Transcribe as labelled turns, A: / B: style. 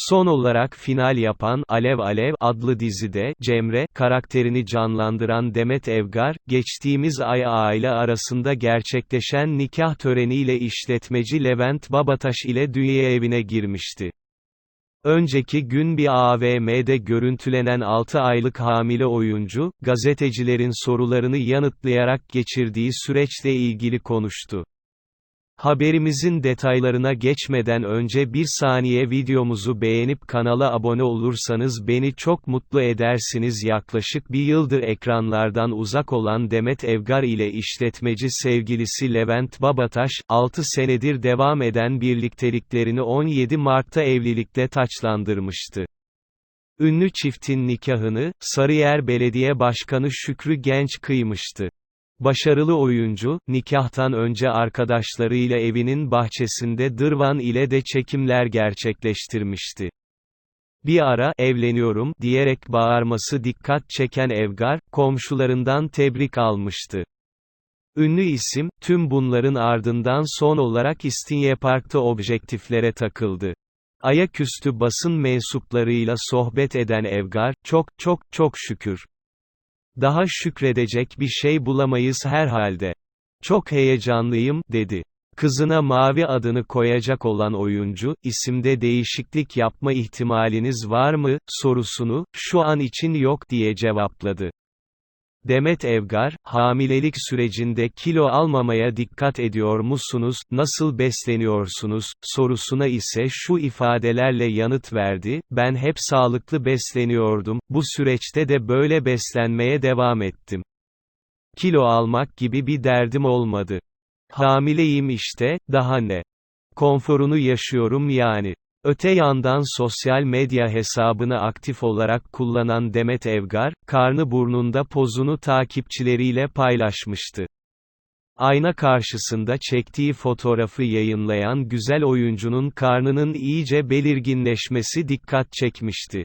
A: Son olarak final yapan Alev Alev adlı dizide Cemre karakterini canlandıran Demet Evgar, geçtiğimiz ay aile arasında gerçekleşen nikah töreniyle işletmeci Levent Babataş ile dünya evine girmişti. Önceki gün bir AVM'de görüntülenen 6 aylık hamile oyuncu, gazetecilerin sorularını yanıtlayarak geçirdiği süreçle ilgili konuştu. Haberimizin detaylarına geçmeden önce bir saniye videomuzu beğenip kanala abone olursanız beni çok mutlu edersiniz yaklaşık bir yıldır ekranlardan uzak olan Demet Evgar ile işletmeci sevgilisi Levent Babataş, 6 senedir devam eden birlikteliklerini 17 Mart'ta evlilikle taçlandırmıştı. Ünlü çiftin nikahını, Sarıyer Belediye Başkanı Şükrü Genç kıymıştı. Başarılı oyuncu, nikahtan önce arkadaşlarıyla evinin bahçesinde Dırvan ile de çekimler gerçekleştirmişti. Bir ara, evleniyorum, diyerek bağırması dikkat çeken Evgar, komşularından tebrik almıştı. Ünlü isim, tüm bunların ardından son olarak İstinye Park'ta objektiflere takıldı. Ayaküstü basın mensuplarıyla sohbet eden Evgar, çok, çok, çok şükür. Daha şükredecek bir şey bulamayız herhalde. Çok heyecanlıyım, dedi. Kızına Mavi adını koyacak olan oyuncu, isimde değişiklik yapma ihtimaliniz var mı, sorusunu, şu an için yok diye cevapladı. Demet Evgar, hamilelik sürecinde kilo almamaya dikkat ediyor musunuz, nasıl besleniyorsunuz, sorusuna ise şu ifadelerle yanıt verdi, ben hep sağlıklı besleniyordum, bu süreçte de böyle beslenmeye devam ettim. Kilo almak gibi bir derdim olmadı. Hamileyim işte, daha ne? Konforunu yaşıyorum yani. Öte yandan sosyal medya hesabını aktif olarak kullanan Demet Evgar, karnı burnunda pozunu takipçileriyle paylaşmıştı. Ayna karşısında çektiği fotoğrafı yayınlayan güzel oyuncunun karnının iyice belirginleşmesi dikkat çekmişti.